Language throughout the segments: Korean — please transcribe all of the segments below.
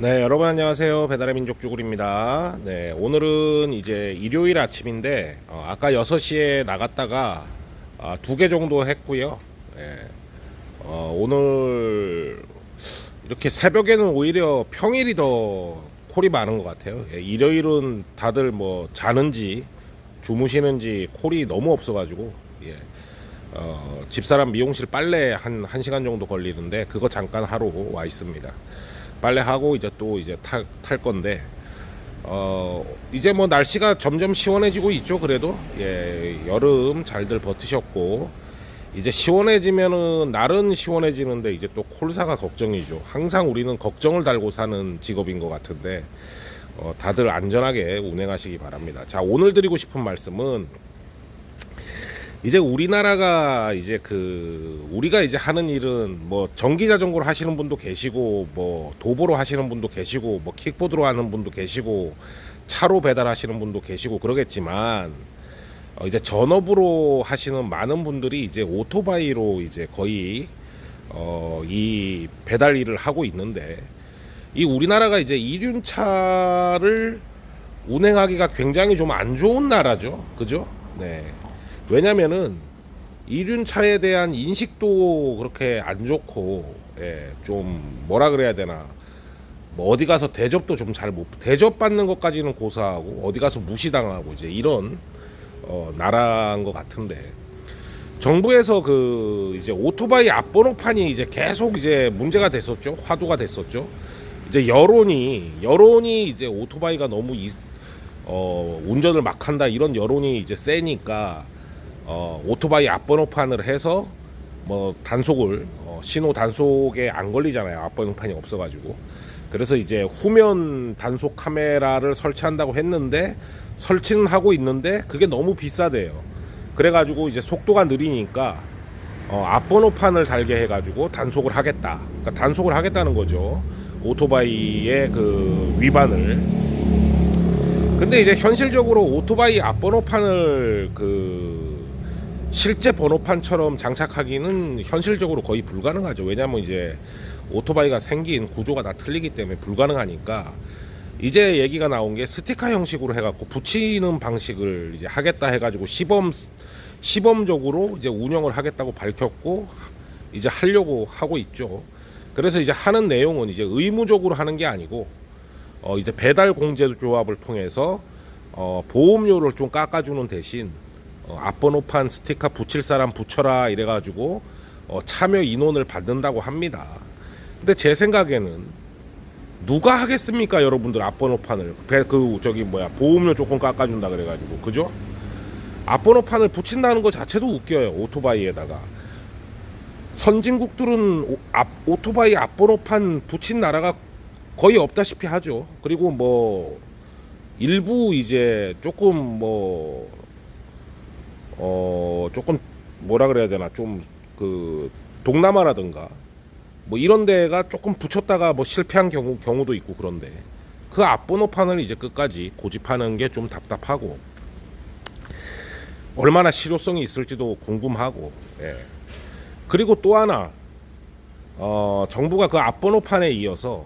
네, 여러분 안녕하세요. 배달의 민족 쭈구리입니다. 네, 오늘은 이제 일요일 아침인데 어, 아까 6시에 나갔다가 아, 두개 정도 했고요. 예, 어, 오늘 이렇게 새벽에는 오히려 평일이 더 콜이 많은 것 같아요. 예, 일요일은 다들 뭐 자는지 주무시는지 콜이 너무 없어가지고 예, 어, 집사람 미용실 빨래 한 1시간 정도 걸리는데 그거 잠깐 하러 와 있습니다. 빨래하고 이제 또 이제 탈, 탈 건데 어 이제 뭐 날씨가 점점 시원해지고 있죠 그래도. 예 여름 잘들 버티셨고 이제 시원해지면은 날은 시원해지는데 이제 또 콜사가 걱정이죠. 항상 우리는 걱정을 달고 사는 직업인 것 같은데 어 다들 안전하게 운행하시기 바랍니다. 자 오늘 드리고 싶은 말씀은 이제 우리나라가 이제 그 우리가 이제 하는 일은 뭐 전기 자전거로 하시는 분도 계시고 뭐 도보로 하시는 분도 계시고 뭐 킥보드로 하는 분도 계시고 차로 배달하시는 분도 계시고 그러겠지만 어 이제 전업으로 하시는 많은 분들이 이제 오토바이로 이제 거의 어 이 배달 일을 하고 있는데 이 우리나라가 이제 이륜차를 운행하기가 굉장히 좀 안 좋은 나라죠. 그죠? 네. 왜냐면은 이륜차에 대한 인식도 그렇게 안 좋고 예, 좀 뭐라 그래야 되나. 뭐 어디 가서 대접도 좀 잘 못 대접 받는 것까지는 고사하고 어디 가서 무시당하고 이제 이런 어, 나라인 것 같은데. 정부에서 그 이제 오토바이 앞번호판이 이제 계속 이제 문제가 됐었죠. 화두가 됐었죠. 이제 여론이 여론이 이제 오토바이가 너무 이, 어, 운전을 막 한다 이런 여론이 이제 세니까 어, 오토바이 앞번호판을 해서 뭐 단속을 어, 신호 단속에 안 걸리잖아요. 앞번호판이 없어가지고. 그래서 이제 후면 단속 카메라를 설치한다고 했는데 설치는 하고 있는데 그게 너무 비싸대요. 그래가지고 이제 속도가 느리니까 어, 앞번호판을 달게 해가지고 단속을 하겠다. 그러니까 단속을 하겠다는 거죠. 오토바이의 그 위반을. 근데 이제 현실적으로 오토바이 앞번호판을 그 실제 번호판처럼 장착하기는 현실적으로 거의 불가능하죠. 왜냐하면 이제 오토바이가 생긴 구조가 다 틀리기 때문에 불가능하니까 이제 얘기가 나온 게 스티커 형식으로 해갖고 붙이는 방식을 이제 하겠다 해가지고 시범 시범적으로 이제 운영을 하겠다고 밝혔고 이제 하려고 하고 있죠. 그래서 이제 하는 내용은 이제 의무적으로 하는 게 아니고 어 이제 배달 공제 조합을 통해서 어 보험료를 좀 깎아주는 대신 어, 앞번호판 스티커 붙일 사람 붙여라 이래가지고 어, 참여 인원을 받는다고 합니다. 근데 제 생각에는 누가 하겠습니까, 여러분들 앞번호판을 배, 그 저기 뭐야 보험료 조금 깎아준다 그래가지고 그죠? 앞번호판을 붙인다는 것 자체도 웃겨요 오토바이에다가 선진국들은 오, 앞, 오토바이 앞번호판 붙인 나라가 거의 없다시피 하죠. 그리고 뭐 일부 이제 조금 뭐 어 조금 뭐라 그래야 되나 좀 그 동남아라든가 뭐 이런 데가 조금 붙였다가 뭐 실패한 경우 경우도 있고 그런데 그 앞번호판을 이제 끝까지 고집하는 게 좀 답답하고 얼마나 실효성이 있을지도 궁금하고 예. 그리고 또 하나 어 정부가 그 앞번호판에 이어서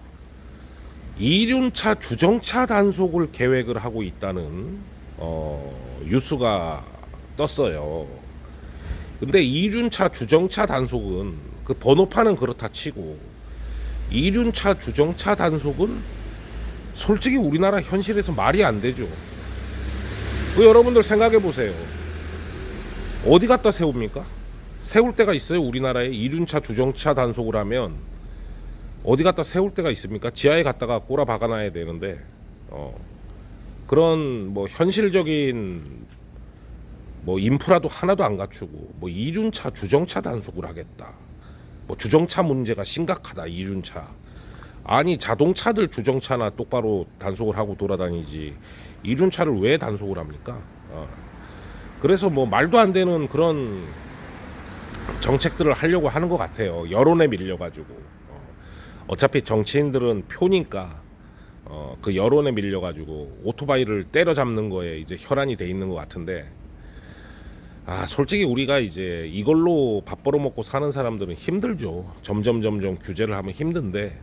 이륜차 주정차 단속을 계획을 하고 있다는 어 뉴스가 떴어요. 근데 이륜차 주정차 단속은 그 번호판은 그렇다 치고 이륜차 주정차 단속은 솔직히 우리나라 현실에서 말이 안 되죠. 그 여러분들 생각해 보세요. 어디 갖다 세웁니까? 세울 데가 있어요 우리나라에 이륜차 주정차 단속을 하면 어디 갖다 세울 데가 있습니까? 지하에 갖다가 꼬라 박아놔야 되는데 어, 그런 뭐 현실적인 뭐 인프라도 하나도 안 갖추고 뭐 이륜차 주정차 단속을 하겠다. 뭐 주정차 문제가 심각하다 이륜차. 아니 자동차들 주정차나 똑바로 단속을 하고 돌아다니지 이륜차를 왜 단속을 합니까? 어. 그래서 뭐 말도 안 되는 그런 정책들을 하려고 하는 것 같아요. 여론에 밀려가지고 어. 어차피 정치인들은 표니까 어, 그 여론에 밀려가지고 오토바이를 때려잡는 거에 이제 혈안이 돼 있는 것 같은데 아 솔직히 우리가 이제 이걸로 밥 벌어 먹고 사는 사람들은 힘들죠 점점 점점 규제를 하면 힘든데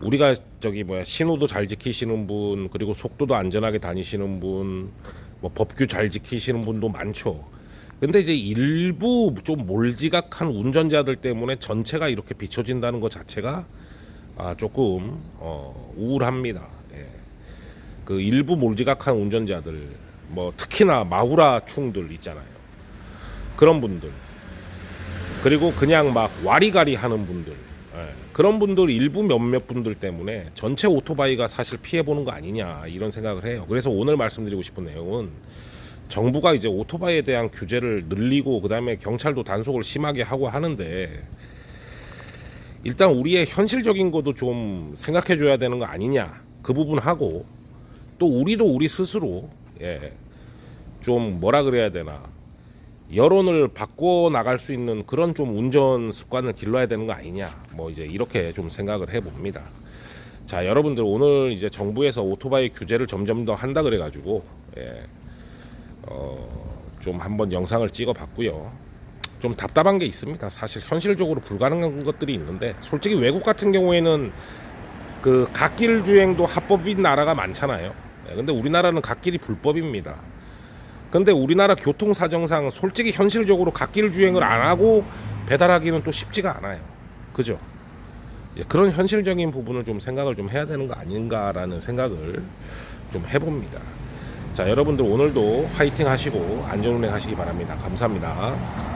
우리가 저기 뭐야 신호도 잘 지키시는 분 그리고 속도도 안전하게 다니시는 분 뭐 법규 잘 지키시는 분도 많죠. 근데 이제 일부 좀 몰지각한 운전자들 때문에 전체가 이렇게 비춰진다는 것 자체가 아 조금 어, 우울합니다. 예. 그 일부 몰지각한 운전자들 뭐 특히나 마후라 충들 있잖아요. 그런 분들 그리고 그냥 막 와리가리 하는 분들 예. 그런 분들 일부 몇몇 분들 때문에 전체 오토바이가 사실 피해 보는 거 아니냐 이런 생각을 해요. 그래서 오늘 말씀드리고 싶은 내용은 정부가 이제 오토바이에 대한 규제를 늘리고 그다음에 경찰도 단속을 심하게 하고 하는데 일단 우리의 현실적인 것도 좀 생각해 줘야 되는 거 아니냐 그 부분 하고 또 우리도 우리 스스로 예, 좀 뭐라 그래야 되나 여론을 바꿔 나갈 수 있는 그런 좀 운전 습관을 길러야 되는 거 아니냐 뭐 이제 이렇게 좀 생각을 해봅니다. 자 여러분들 오늘 이제 정부에서 오토바이 규제를 점점 더 한다 그래 가지고 예, 어, 좀 한번 영상을 찍어 봤고요. 좀 답답한 게 있습니다. 사실 현실적으로 불가능한 것들이 있는데 솔직히 외국 같은 경우에는 그 갓길 주행도 합법인 나라가 많잖아요. 예, 근데 우리나라는 갓길이 불법입니다. 근데 우리나라 교통 사정상 솔직히 현실적으로 갓길 주행을 안 하고 배달하기는 또 쉽지가 않아요. 그죠? 이제 그런 현실적인 부분을 좀 생각을 좀 해야 되는 거 아닌가라는 생각을 좀 해봅니다. 자, 여러분들 오늘도 화이팅 하시고 안전 운행 하시기 바랍니다. 감사합니다.